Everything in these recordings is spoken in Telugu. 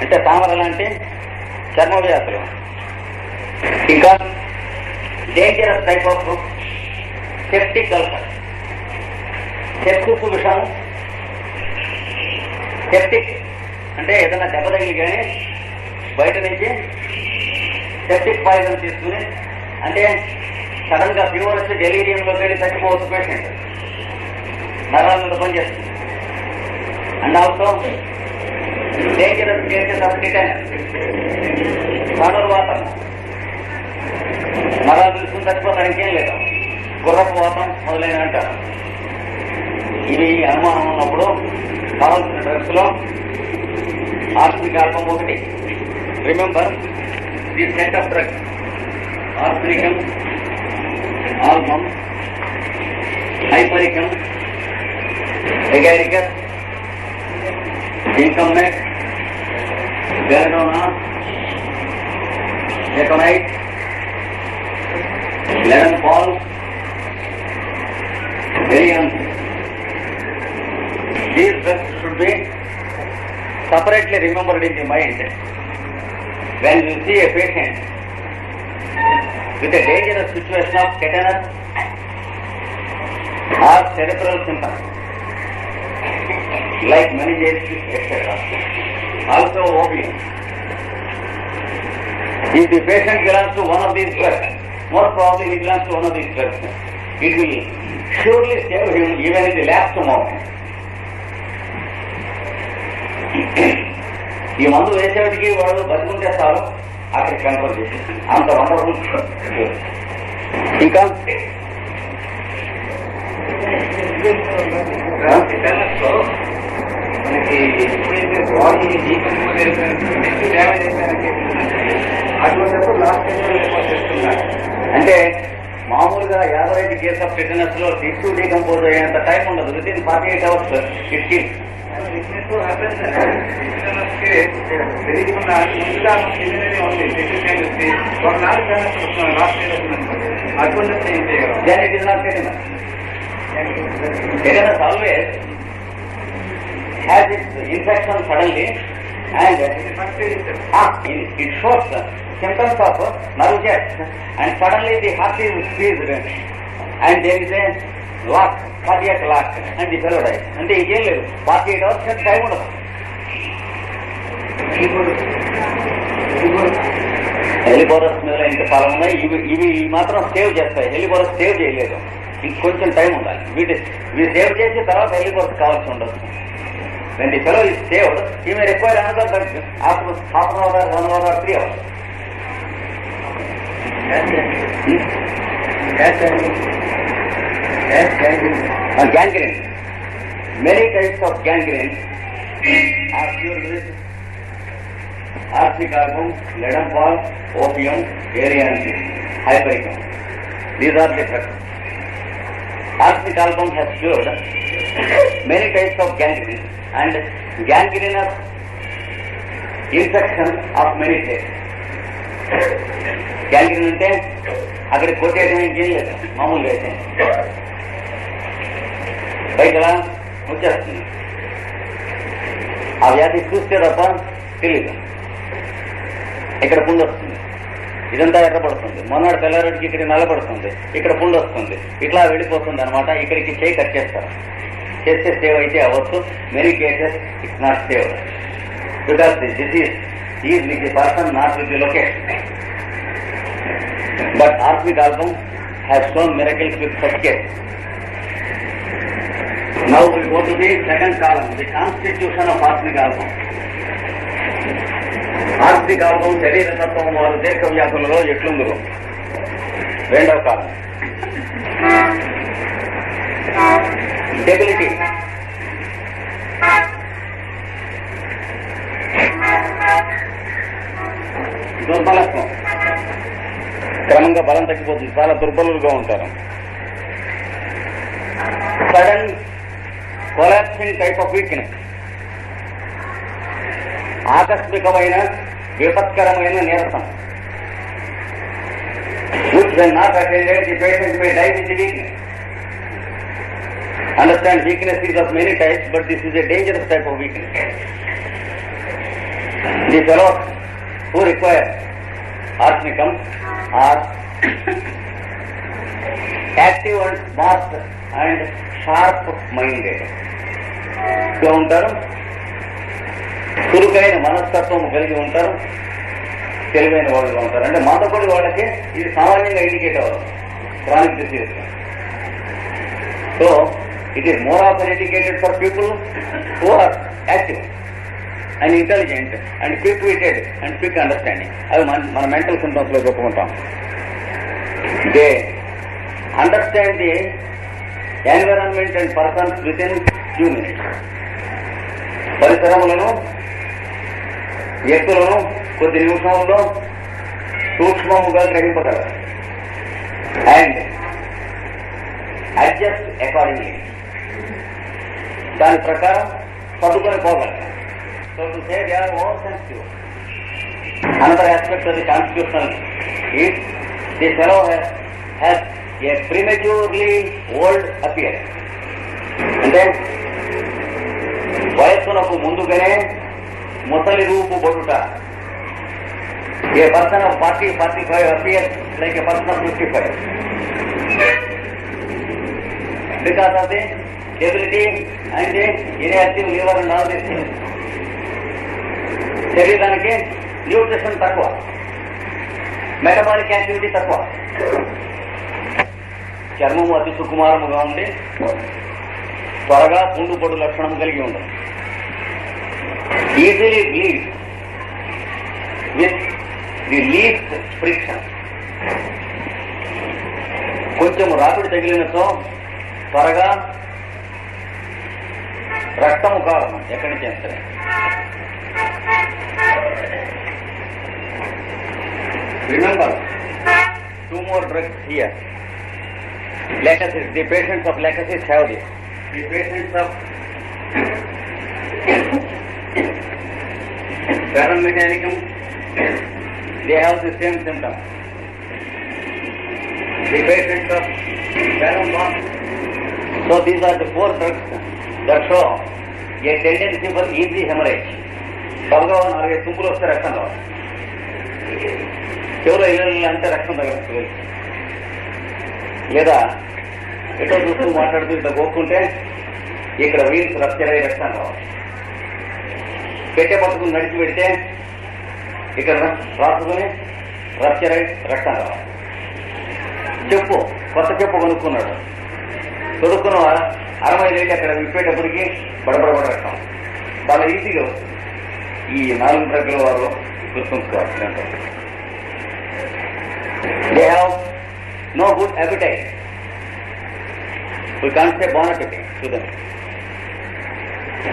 అంటే తామర లాంటి చర్మ వ్యాధులు ఇంకా dangerous type of septic ulcer septic విషయం సెప్టిక్ అంటే ఏదైనా దెబ్బ తగిలి కానీ బయట నుంచి సెప్టిక్ పాయిజన్ తీసుకుని అంటే సడన్గా ఫీవర్ వచ్చి డెలీరియంలోకి వెళ్ళి చచ్చిపోవచ్చు పేషెంట్ నరాల మీద పనిచేస్తుంది and also dangerous cases of tetanus ధనుర్వాతం నరాలు తెలుసుకుని చచ్చిపోతారు ఇంకేం లేదు. గుర్రపు వాతం మొదలైన అంటారు ఇవి అనుమానం ఉన్నప్పుడు కావాల్సిన డ్రగ్స్లో లో ఆల్బం ఒకటి. Remember the set of drugs arsenicum album hypericum agaricus ఇన్కమ్నెట్ belladonna aconite ledum పాల్ వెరియన్స్ These drugs should be separately remembered in the mind when you see a patient with a dangerous situation of tetanus or cerebral symptoms like meningitis, etc. Also opium. If the patient belongs to one of these drugs, most probably he belongs to one of these drugs, it will surely save him even in the last moment. ఈ మందు వేసేవాడికి వాడు బతుకుంటే చాలు అక్కడికి కన్ఫర్మ్ చేసి అంత వండర్ఫుల్ ఇంకా మనకి ఎప్పుడైతే బాడీ డీకంపోజ్ అయిపోయినప్పుడు డ్యామేజ్ అయిపోయినట్టు అటువంటిప్పుడు లాస్ట్ చేస్తున్నారు అంటే మామూలుగా యావరేజ్ కేస్ ఆఫ్ ఫిట్నెస్లో టిష్యూ డీకంపోజ్ అయ్యేంత టైం ఉండదు. Within forty eight hours it kill తెలియకుండా ముందుగా ఉంది సెకండ్ టైం వచ్చి ఒక నాలుగు డ్యామేజ్ వస్తున్నాం లాస్ట్ టైం వస్తున్నాం అటువంటి ఏం చేయగలం then it is not it's infection suddenly and first Ah, it, it shows the symptoms of nerve jet and suddenly the heart is squeezed and there is a and the fellow dies. అంటే ఇంకేం లేదు ఫార్టీ ఎయిట్ అవర్స్ టైం ఉండదు హెలిబోరస్ మీద ఇంత ఫలం ఉన్నాయి ఇవి ఇవి మాత్రం సేవ్ చేస్తాయి. హెలిబోరస్ సేవ్ చేయలేదు. ఇంకొంచెం టైం ఉండాలి. వీటి ఇవి సేవ్ చేసి తర్వాత హెలిబోరస్ కావాల్సి ఉండదు. When the fellow is saved, he may require another dungeon after half an hour, one hour, or three hours. Yes, gangrene. Many types of gangrene are cured with arsenicarbon, leadenpal, opium, arianthine, hypericum. These are the drugs. Arsenicarbon has cured many types of gangrene and gangrenous infection of many types. గ్యాంగ్రీన్ అంటే అక్కడ కొట్టేయడం ఏం లేదు మామూలుగా అయితే. బయట వచ్చేస్తుంది. ఆ వ్యాధి చూస్తే తప్ప తెలియదు ఇక్కడ పుండు వస్తుంది. ఇదంతా ఎర్రపడుతుంది మొన్నటి తెల్లారెడ్డికి ఇక్కడ నల్లబడుతుంది ఇక్కడ పుండు వస్తుంది. ఇట్లా వెళ్ళిపోతుంది అనమాట ఇక్కడికి చేయి కట్ చేస్తారు. చేస్తే సేవ్ అయితే అవ్వచ్చు many cases it's not save because the disease is with the person not with the location but ఆర్మిక్ album has shown miracles with such case now we go to the second column the constitution of ఆర్మిక్ album ఆర్థిక ఆల్బం శరీర తత్వం వారు దేశ వ్యాధులలో ఎట్లుందో రెండవ కాలం డెబిలిటీ దుర్బలత్వం. క్రమంగా బలం తగ్గిపోతుంది. చాలా దుర్బలులుగా ఉంటారు. Sudden collapsing type of weakness ఆకస్మికమైన విపత్కరమైన నీరసం. Which when not attended the patient may die with weakness. Understand weakness is of many types but this is a dangerous type of weakness. The fellows who require arsenicum are active and smart and sharp minded. గా ఉంటారు చురుకైన మనస్తత్వం కలిగి ఉంటారు తెలివైన వాళ్ళుగా ఉంటారు అంటే మాతపడి వాళ్ళకి ఇది సామాన్యంగా ఇండికేట్ అవ్వదు chronic disease so it is more of indicated for people who are active and intelligent and quick witted and quick understanding అవి మన మన మెంటల్ సింటమ్స్లో చెప్పుకుంటాం. They understand the environment and persons with in few minutes పరిసరములను వ్యక్తులను కొద్ది నిమిషంలో సూక్ష్మముగా గ్రహింపగలరు. అండ్ అడ్జస్ట్ అకార్డింగ్లీ దాని ప్రకారం సర్దుకొని పోగలరు so to say they are over sensitive another aspect of the constitutional is the fellow has a prematurely old appear అంటే వయస్సునకు ముందుగానే ముసలి రూపు బొడుట a person of forty forty five appear like a person of fifty five because of the ability అంటే ఇన్యాక్టివ్ లివర్ అండ్ ఆల్ శరీరానికి న్యూట్రిషన్ తక్కువ. మెటబాలిక్ యాక్టివిటీ తక్కువ. చర్మము అతి సుకుమారముగా ఉండి త్వరగా పుండు పొడు లక్షణం కలిగి ఉండదు. Easily bleed with the least friction కొంచెం రాపిడి తగిలినతో త్వరగా రక్తము కారణం ఎక్కడి నుంచి వస్తాయి remember two more drugs here Lachesis the patients of Lachesis have this the patients of paramechanicum they have the same symptom the patients of paramount so these are the four drugs That show a tendency for easy hemorrhage నాలుగైదు తుంపులు వస్తే రక్తం రావాలి ఎవరో ఇల్లు అంటే రక్తం తగ్గదు లేదా ఎటో చూస్తూ మాట్లాడుతూ ఇంత కోరుకుంటే ఇక్కడ వీల్స్ రప్చర్ అయ్యి రక్తం కావాలి. పెట్టే పట్టుకుని నడిచి పెడితే ఇక్కడ రాసుకుని రప్చర్ అయి రక్తం కావాలి. చెప్పు కొత్త చెప్పు కొనుక్కున్నాడు. కొనుక్కున్నవా అరవై వేలు అక్కడ విప్పేటప్పటికి బడబడబడటం రక్తం చాలా ఈజీగా ఈ నాలుగు ప్రజల వారు గుర్తుంచుకోవాలి they have no good appetite we can say bon appetit చూద్దాం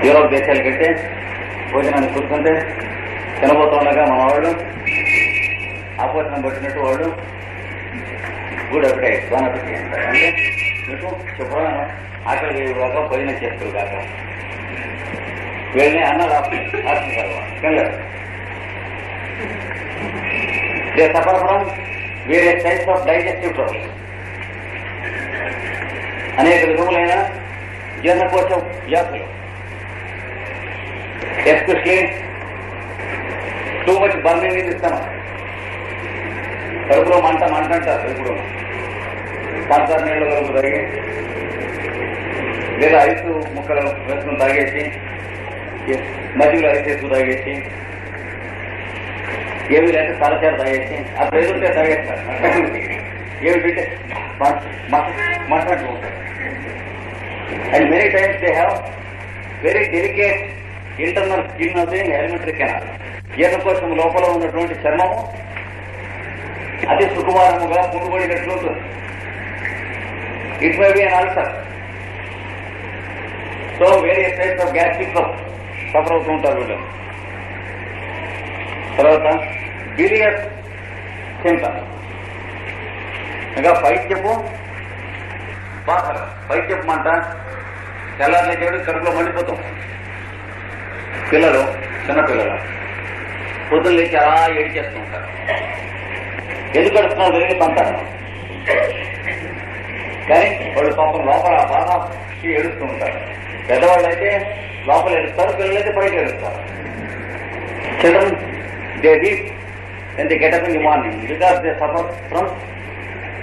యూరోప్ దేశాల కంటే భోజనాన్ని కూర్చుంటే తినబోతుండగా మన వాళ్ళు ఆపోజనం పట్టినట్టు వాళ్ళు గుడ్ అపిటైట్ బాన్ అపిటైట్ అంటే శుభ్రం అక్కడికి కాక పోయిన చేస్తారు కాక. వెళ్ళి అన్న ఆశించారు తినలేరు దే సఫర్ ఫ్రమ్ వేరే టైప్స్ ఆఫ్ డైజెస్టివ్ ప్రాబ్లమ్ అనేక విధములైన జీర్ణకోశ వ్యాధులు. Especially too much burning in ఇస్తాను కడుపులో మంట మంట అంటారు ఇప్పుడు పంచదార నీళ్ళు కలుపు తాగి లేదా ఐసు ముక్కలు వేసుకుని తాగేసి మధ్యలో ఐసు వేసుకుని తాగేసి ఏమి లేక తలచేర తాగేసి ఆ ఎదురుతే తాగేస్తారు. ఏమి పెట్టే మాట్లాడుతూ ఉంటారు and many times they have very delicate internal skin అది ఎలిమెంటరీ కెనాల్ ఈత కోసం లోపల ఉన్నటువంటి చర్మము అతి సుకుమారముగా పుండుబడినట్లు ఉంటుంది it may be an ulcer so various types of gastric suffer అవుతూ ఉంటారు వీళ్ళు. తర్వాత బిలియస్ సింటమ్ ఇంకా పైకి బాధలు. పైకి చెప్పమంట తెల్లారులే చెడు కడుపులో మండిపోతాం. పిల్లలు చిన్నపిల్లలు పొద్దున్న లేచి అలా ఏడిచేస్తూ ఉంటారు. ఎందుకు అడుగుతున్నారు తెలియదు పంటారు కానీ వాళ్ళు పాపం లోపల ఆ బాధ ఉంటారు పెద్దవాళ్ళు అయితే లోపల ఏడుస్తారు పిల్లలైతే బయట ఏడుస్తారు children they read and they get up in the morning because they suffer from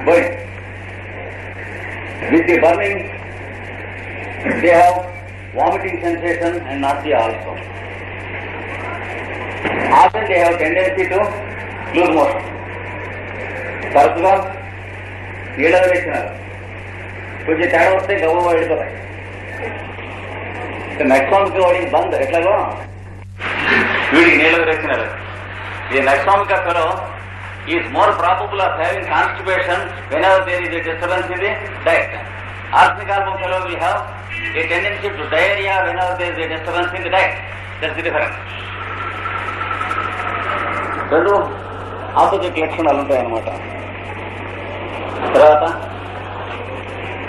burn with the burning they have vomiting sensation and not the also often they have tendency to loose motion తరచుగా ఏడవ వేసినారు కొంచెం తేడా వస్తే గవ్వ వెళ్ళిపోతాయి నెక్సామిక్ వాడికి బంద్ ఎట్లాగో వీడికి నీళ్ళలో వేసినారు ఈ నెక్సామిక్ fellow is more probable of having constipation whenever there is a disturbance in the diet arsenic album fellow will have a tendency to diarrhoea whenever there is a disturbance in the diet that's the difference రెండు ఆపోజిట్ లక్షణాలు ఉంటాయి అన్నమాట తర్వాత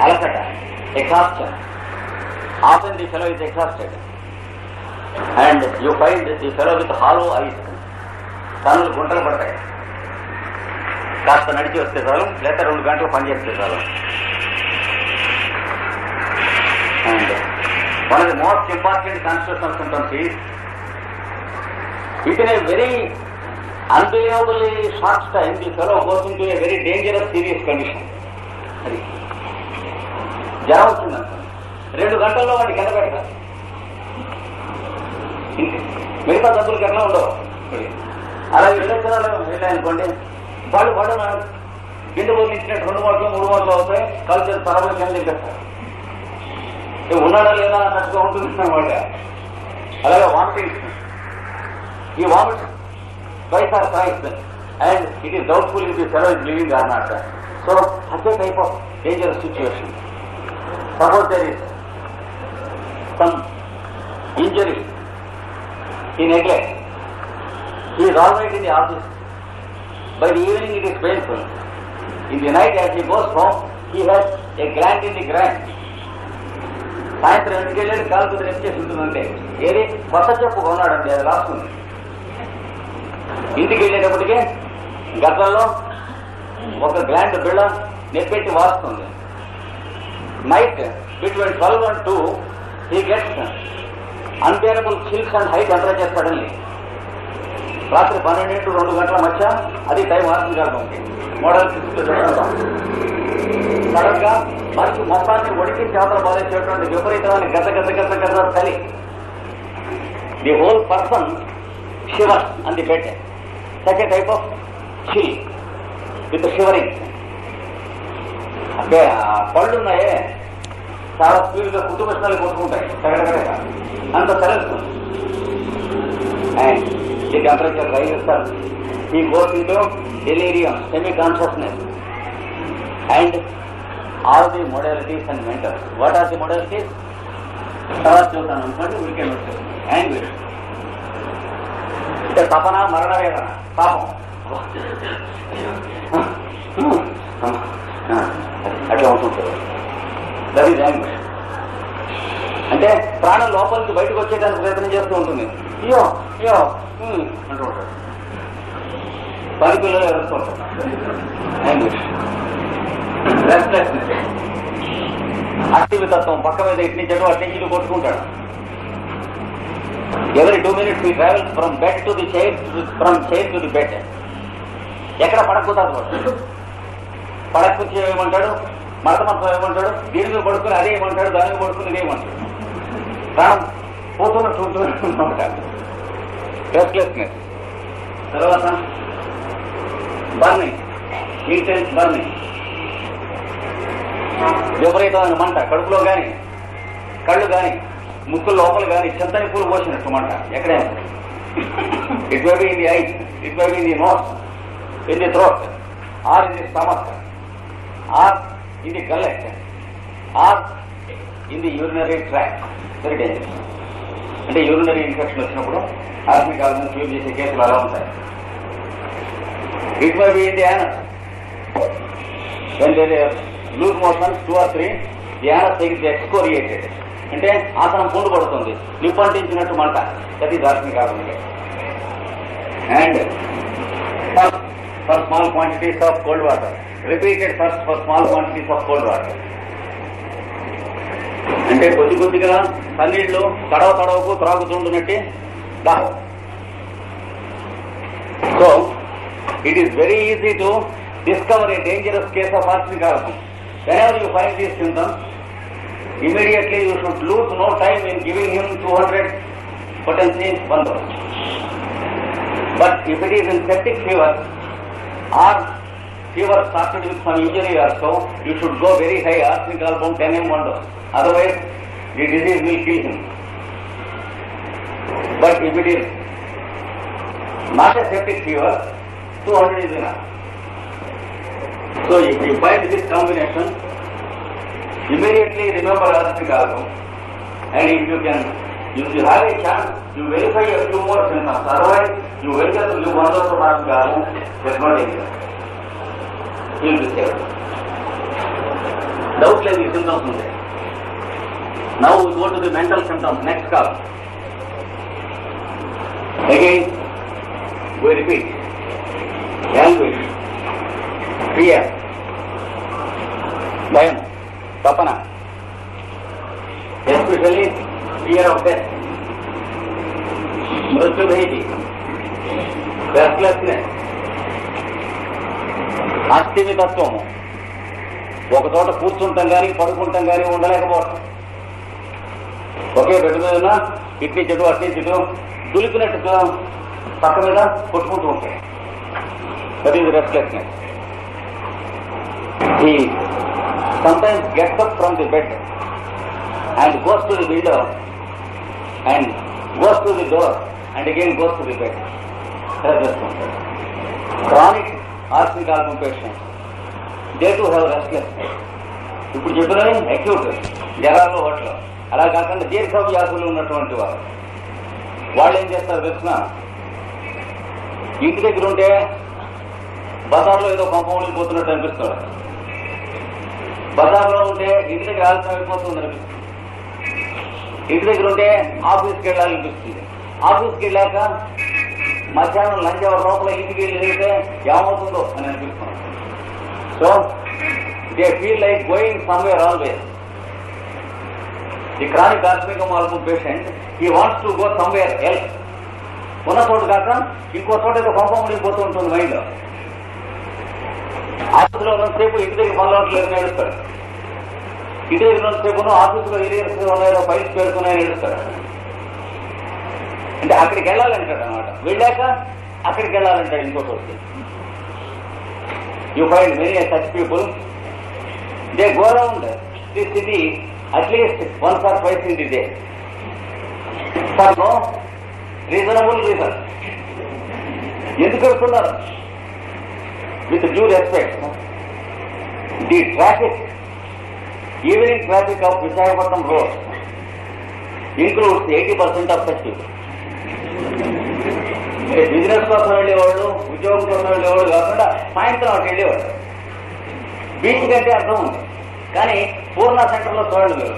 అలసట exhaustion often the fellow is exhausted and you find the fellow with hollow eyes కనులు గుంటలు పడతాయి. కాస్త నడిచి వస్తే చాలు లేక రెండు గంటలు పనిచేస్తే చాలు. And one of the most important constitution symptoms is within a very unbelievably short time, the fellow goes to a very dangerous serious condition అది జ్వరం వచ్చింది అనుకోండి. రెండు గంటల్లో వాడిని కింద పెడతారు మిగతా డబ్బులు ఎట్లా ఉండవు? అలా వెళ్ళొచ్చినా వెళ్ళాయనుకోండి వాళ్ళు పడు కింద పోలించినట్టు రెండు మాటలు మూడు మాటలు అవుతాయి కలిసి తరబడి కింద చెప్పేస్తారు? ఉన్నాడా లేదా అన్నట్టుగా ఉంటుంది అన్నమాట అలాగే వామిటింగ్ ఈ vomit twice or thrice and it is doubtful if the fellow is living or not. So, such a type of సహోదరీ సమ్ ఇంజరీ. ఈ నెగ్లెక్ట్ ఈ రాల్ రైట్ ఇది office by the evening it is painful in the night as he goes home he has a grand in the grand సాయంత్రం ఎందుకు వెళ్ళాడు కాల్ కొద్దిగా ఎందుకు చేసి ఉంటుందంటే ఏది? కొత్త చెప్పు కొన్నాడండి అది రాస్తుంది ఇంటికి వెళ్ళేటప్పటికే గతంలో ఒక గ్రాండ్ బిళ్ళ నెప్పెట్టి వాస్తుంది night between twelve and two he gets unbearable chills and high temperature suddenly రాత్రి పన్నెండు రెండు గంటల మధ్య అది టైం ఆర్థిక కాబట్టి మోడల్ సడన్గా మనిషి మొత్తాన్ని ఒడికి చేతలు బాధించేటువంటి విపరీతమైన గత గత గత గత చలి the whole person shiver and the second type of chill with shivering అంటే ఆ పళ్ళు ఉన్నాయే చాలా స్పీడ్గా కుటుంబస్థాలు కొట్టుకుంటాయి. తగడగడగ అంత తెలుస్తుంది and the temperature rises sir he into delirium semi consciousness and all the modalities and mentals what are the modalities తర్వాత చూద్దాం అనుకోండి ఉరికే అండ్ అంటే తపన మరణ వేదన. పాపం. అట్లా ఉంటుంటుంది. దట్ ఈజ్ యాంగ్విష్ అంటే ప్రాణం లోపలికి బయటకు వచ్చేదానికి ప్రయత్నం చేస్తూ ఉంటుంది. అయ్యో అయ్యో అంటూ ఉంటాడు. పది పిల్లలు ఎదుర్కొంటారు యాంగ్విష్ రెస్ట్లెస్నెస్ అస్థివితత్వం పక్క మీద ఇటు అట్నించి కొట్టుకుంటాడు. Every two minutes we travel from bed to the chair from chair to the bed ఎక్కడ పడకూడదు వాడు పడకపోతే ఏమంటాడు? మరత మంత్రం ఏమంటాడు? దీని మీద పడుకుని అదే ఏమంటాడు? దాని మీద పడుకుని ఇదేమంటాడు ప్రాణం పోతున్నట్టు ఉంటున్నమాట రెస్ట్లెస్నెస్ తర్వాత బర్నింగ్ ఇంటెన్స్ బర్నింగ్ విపరీతమైన మంట. కడుపులో కానీ కళ్ళు కానీ ముక్కు లోపల కానీ చింతని పూలు పోసినట్టు మంట. ఎక్కడైనా it may be in the eye it may be in the nose in the throat or in the stomach or in the gullet or in the urinary tract very dangerous అంటే యూరినరీ ఇన్ఫెక్షన్ వచ్చినప్పుడు ఆర్మీ కాలం క్యూర్ చేసే కేసులు అలా ఉంటాయి. It may be in the anus when there are loose motions, two or three, the anus is అంటే ఆసనం పుండు పడుతుంది నిప్పంటించినట్టు మంట. అది దార్శని కాకుండా and for small quantities of cold water repeated first for small quantities of cold water అంటే కొద్ది కొద్దిగా తన్నీళ్ళు తడవ తడవకు త్రాగుతుంటున్నట్టే దాహం so it is very easy to discover a dangerous case of arsenic album. Whenever you find these symptoms, immediately you should lose no time in giving him 200 potency 1000. But if it is in septic fever or fever started with some injury or so, you should go very high arsenic album 10 m one dose. Otherwise, the disease will kill him. But if it is not a septic fever, 200 is enough. So if you find this combination, immediately remember arsenic album and if you can, if you have a chance, you verify a few more symptoms. Otherwise, you wait until you want to arsenic album, there's no danger. He will be saved. Doubtless the symptoms ఉంటాయి. Now we go to the mental symptoms, next call. Again, we repeat. Language, fear, భయం తపన ఎస్పెషల్లీ ఫియర్ ఆఫ్ డెత్ మృత్యు భీతి రెస్ట్లెస్నెస్ రహస్యమే తత్వము ఒక చోట కూర్చుంటాం కానీ పడుకుంటాం కానీ ఉండలేకపోవటం ఒకే బెడ్ మీద ఉన్నా ఇట్టి చెడు అట్టి చెడు దులిపినట్టు పక్క మీద కొట్టుకుంటూ ఉంటాయి. That he respect he sometimes get up from the bed and goes to the window and goes to the door and again goes to the bed చేస్తుంటాయి క్రానిక్ ఆర్థిక album patients, they too ఇప్పుడు చెప్పినవి అక్యూట్ జ్వరాలు హోటల్. అలా కాకుండా దీర్ఘ వ్యాధులు ఉన్నటువంటి వారు. వాళ్ళు ఏం చేస్తారు తెలిసిన ఇంటి దగ్గర ఉంటే బజార్లో ఏదో కంపౌండ్ పోతున్నట్టు అనిపిస్తాడు బజార్లో ఉంటే ఇంటి దగ్గర ఆలస్యం అయిపోతుంది అనిపిస్తుంది. ఇంటి దగ్గర ఉంటే ఆఫీస్కి వెళ్ళాలనిపిస్తుంది. ఆఫీస్కి వెళ్ళాక మధ్యాహ్నం లంచ్ అవర్ లోపల ఇంటికి వెళ్ళి వెళ్తే ఏమవుతుందో అని అనిపిస్తున్నాను so they feel like going somewhere always the chronic ఆస్మిక మార్పు patient he wants to go somewhere else ఉన్న చోటు కాక ఇంకో చోట ఏదో కోపం పోతూ ఉంటుంది మైండ్ ఆఫీసులో ఉన్నంతసేపు ఇంటి దగ్గర పనులు అవట్లేదు నేడుస్తాడు ఇంటి దగ్గర ఉన్నంతసేపు ఆఫీసులో ఏరియాస్ ఉన్నాయో ఫైల్స్ పెడుతున్నాయని నేడుస్తాడు అంటే అక్కడికి వెళ్ళాలంటాడు అనమాట వెళ్ళాక అక్కడికి వెళ్ళాలంటాడు ఇంకోటి చోటు you find many such people they go around the city at least once or twice in the day for no reasonable reason ఎందుకు వెళ్తున్నారు? With due respect the traffic evening traffic of Visakhapatnam road includes eighty percent of such people business కోసం వెళ్ళేవాళ్ళు ఉద్యోగం కోసం వెళ్ళేవాళ్ళు కాకుండా సాయంత్రం అటు వెళ్ళేవాళ్ళు బీచ్ కంటే అర్థం ఉంది. కానీ పూర్ణ సెంటర్లో చూడండి మీరు.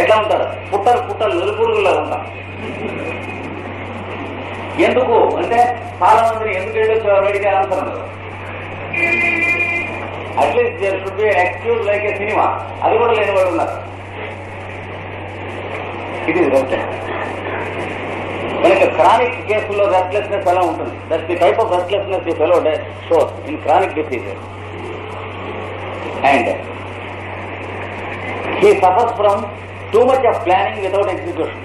ఎట్లా ఉంటారు? పుట్టలు పుట్టలు నిలుపురుగులా ఉంటాం. ఎందుకు? అంటే చాలా మంది ఎందుకు వెళ్ళొచ్చు అడిగితే answer at least there should be excuse like a cinema అది కూడా లేని వాళ్ళు ఉన్నారు ఇది మనకి క్రానిక్ కేసుల్లో రెస్ట్లెస్నెస్ ఎలా ఉంటుంది? That the type of restlessness he fellow shows in chronic diseases and he suffers from too much of planning without execution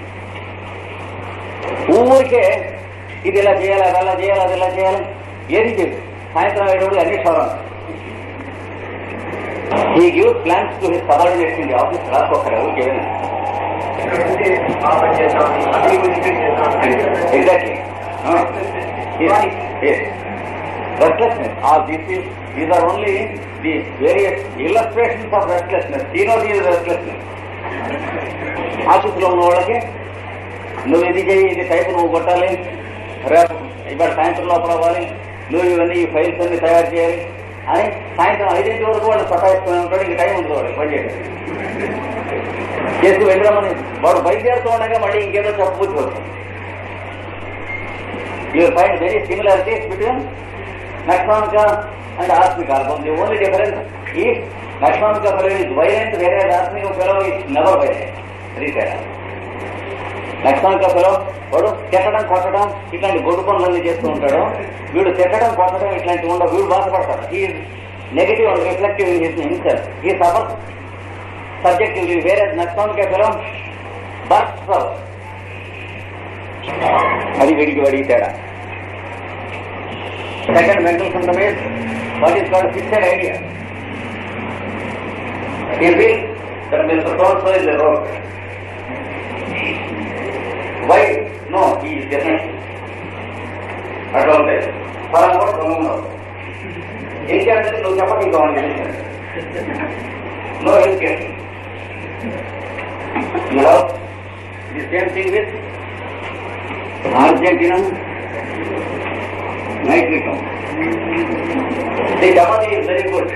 ఊరికే ఇది ఇలా చేయాలి అది అలా చేయాలి అది ఇలా చేయాలి. ఏది చేయదు సాయంత్రం అయ్యేటప్పుడు అన్ని క్షవరం he give plans to his subordinates in the office రాసుకోకరా ఊరికే ఇక్కడ ఉంటే ఆ పని చేద్దాం అది ఇది చేద్దాం exactly restlessness or this is these are only the various illustrations of restlessness he note is restlessness ఆఫీసులో ఉన్న వాళ్ళకి నువ్వు ఇది చేయి ఇది టైప్ నువ్వు కొట్టాలి. రేపు ఇవాళ సాయంత్రం లోపల అవ్వాలి. నువ్వు ఇవన్నీ ఈ ఫైల్స్ అన్ని తయారు చేయాలి. అని సాయంత్రం ఐదింటి వరకు వాళ్ళు సతాయిస్తూనే ఉంటాడు ఇంక టైం ఉంది వాడు పని చేయడం చేసి వెళ్ళిరమ్మని వాడు బయలుదేరుతూ ఉండగా మళ్ళీ ఇంకేదో చెప్పబుద్ధి వస్తుంది you find very similarities between నక్సానిక and ఆత్మిక album the only difference is నక్సానిక fellow is violent వేరే ఆత్మిక ఫెలో ఇస్ నెవర్ వైలెంట్ అది తేడా లక్ష్మణ్ కథలో వాడు తిట్టడం కొట్టడం ఇట్లాంటి గొడ్డు పనులన్నీ చేస్తూ ఉంటాడు వీడు తిట్టడం కొట్టడం ఇట్లాంటివి ఉండవు. వీడు బాధపడతాడు. ఈ నెగిటివ్ అండ్ రిఫ్లెక్టివ్ చేసిన హింసర్ ఈ సఫర్ సబ్జెక్టివ్లీ వేరే లక్ష్మణ్ కథలో బర్త్ అది వీడికి వాడికి తేడా. Second mental system what is called fixed idea He feels that Mr. So-and-so is a rogue. Why? No, he is different. అట్లా ఉంటాయి ఫలం కూడా దొంగ ఉండవు ఏంటంటే నువ్వు చెప్పక ఇంకా no education You have the same thing with Argentina nitricum. The chapati is very good.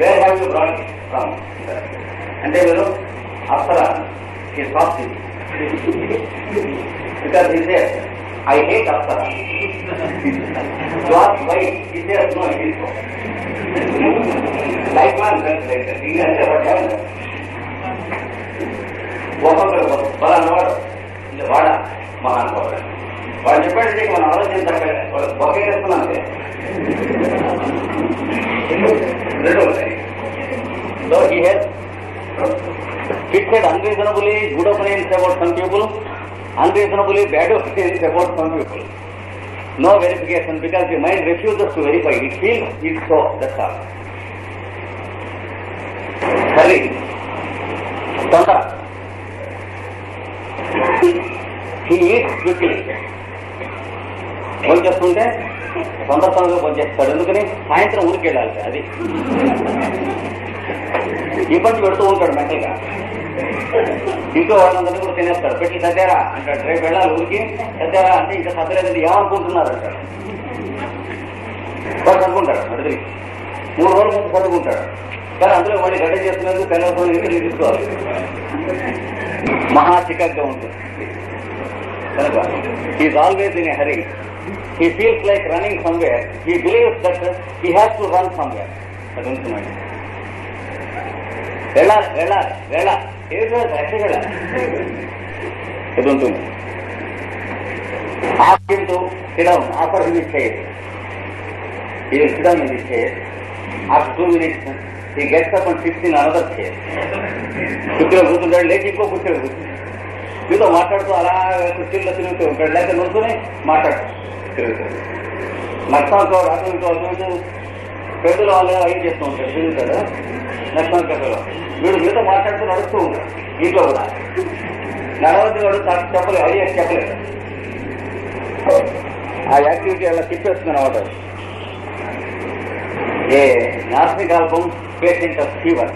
Where have you brought it from? అంటే మీరు అప్సర ఈ soft because he says I hate Apsara cloth why he says no it is life long friends అంటే వాడు ఒక్కొక్కరు ఫలానా వాడు ఇది వాడ మహానుభావుడు వాడు చెప్పాడంటే ఇక మనం ఆలోచించక్కర్లేదు వాడు ఒకే చేస్తున్నాం అంతే రెండు ఉన్నాయి so he he's fixed unreasonably good opinions about some people, unreasonably bad opinions about some people. No verification because the mind refuses to verify. It feels it's so, that's all. Hurry. Tanda. He eats quickly. భోజనం చేస్తుంటే తొందరగా భోజనం చేస్తాడు ఎందుకని సాయంత్రం ఊరికి వెళ్ళాలి అది ఇబ్బంది పెడుతూ ఉంటాడు మెంటల్గా ఇంట్లో వాళ్ళందరినీ కూడా తినేస్తాడు పెట్టి సర్దారా అంటాడు. రేపు వెళ్ళాలి ఊరికి. సర్దారా అంటే ఇంకా సర్దలేదండి ఏమనుకుంటున్నారు? అంటాడు. వాడు చదువుకుంటాడు అడిగి మూడు రోజుల ముందు చదువుకుంటాడు కానీ అందులో వాడిని గడ్డ చేస్తున్నందుకు తెల్లవారు ఇంటికి తీసుకోవాలి. మహా చికాగ్గా ఉంటుంది. కనుక he is always in a hurry he feels like running somewhere he believes that he has to run somewhere అది ఉంటున్నాడు. వెళ్ళాలి వెళ్ళాలి వెళ్ళాలి ఏదో ఎక్కడికి వెళ్ళాలి ఇది ఉంటుంది ఆప్యంతో సిడం ఆఫర్ హిమ్ చేయదు ఇది సిడం ఇది చేయదు after two minutes he gets up and seeks another చేయాలి. కుర్చీలో కూర్చుంటాడు లేచి ఇంకో కుర్చీలో కూర్చుంటాడు. మీతో మాట్లాడుతూ అలా కుర్చీల్లో తిరుగుతూ ఉంటాడు లేక నుంచుని మాట్లాడుతూ తిరుగుతాడు. నష్టంతో అటు అటు పెద్దలు వాళ్ళు ఏం చేస్తూ ఉంటాడు తిరుగుతాడు? నష్టం కథలో వీడు మీతో మాట్లాడుతూ నడుస్తూ ఉంటాడు ఇంట్లో కూడా నడవద్దు వాడు నాకు చెప్పలేదు ఐడియా చెప్పలేదు ఆ యాక్టివిటీ అలా తిప్పేస్తుంది అనమాట a నార్సిక్ album patient of fever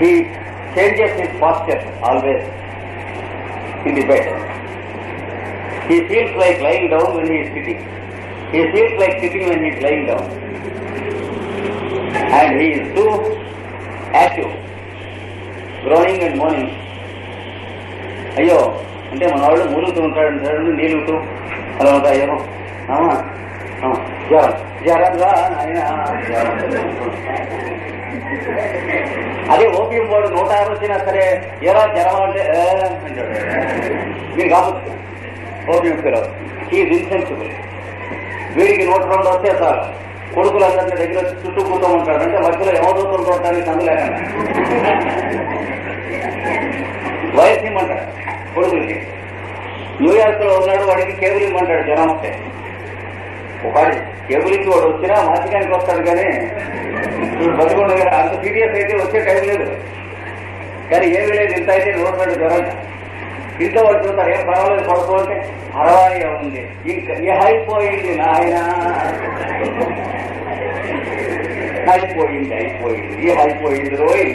he changes his posture always in the bed. He feels like lying down when he is sitting. He feels like sitting when he is lying down. And he is too active growing and morning అయ్యో అంటే మన వాళ్ళు మూలుగుతూ ఉంటాడు అంటాడు నీలుగుతూ అలా ఉంటా అయ్యో. అవునా? ఆ, జ్వరం జ్వరం రా నాయనా అదే ఓపీఎం వాడు నూట యాభై వచ్చినా సరే ఎలా జ్వరం అంటే అంటాడు. మీరు కాబట్టి ఓపియం ఫిరో హీఈ్ ఇన్సెన్సిబుల్ వీడికి నూట రెండు వస్తే చాలు. కొడుకులందరినీ దగ్గర చుట్టూ కూతూ ఉంటాడు అంటే మధ్యలో యమదూతలు చూడటానికి సందు లేకుండా వయసు ఇమ్మంటాడు కొడుకులకి. న్యూయార్క్లో ఉన్నాడు వాడికి కేబుల్ ఇమ్మంటాడు జనం వస్తే. ఒకటి కేబుల్కి వాడు వచ్చినా మాసికానికి వస్తాడు కానీ ఇప్పుడు బతుకుండా అంత సీరియస్ అయితే వచ్చే టైం లేదు. కానీ ఏమీ లేదు ఇంత అయితే నూట రెండు జ్వరం ఇంట్లో వాళ్ళు ఏం పర్వాలేదు పడుకోవాలంటే అరవాయి ఉంది ఇంకా అయిపోయింది నాయన? అయిపోయింది అయిపోయింది ఏ అయిపోయింది రోయ్?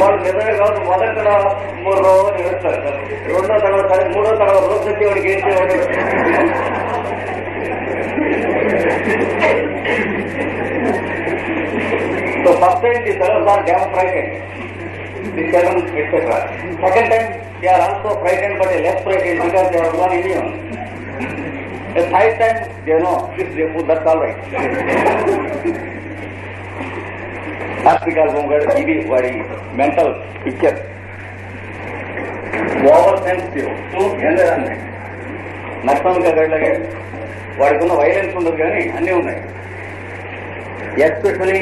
వాళ్ళు నిజమే కాదు మొదట మూడు రోజులు వేస్తారు రెండో తరగతి సరే మూడో తరగతి రోజు వచ్చేవాడికి ఏం చేయవాడు So first time the fellows are damn frightened. The seven, etc. Second time they are also frightened but less frightened because they have gone immune. The third time they know this they put that's all right. Hospital గారు ఇది వాడి మెంటల్ పిక్చర్ ఓవర్ సెన్సిటివ్ ఏం లేదండి నష్టం కదలగే వాడికి ఉన్న వైలెన్స్ ఉండదు కానీ అన్నీ ఉన్నాయి ఎస్పెషలీ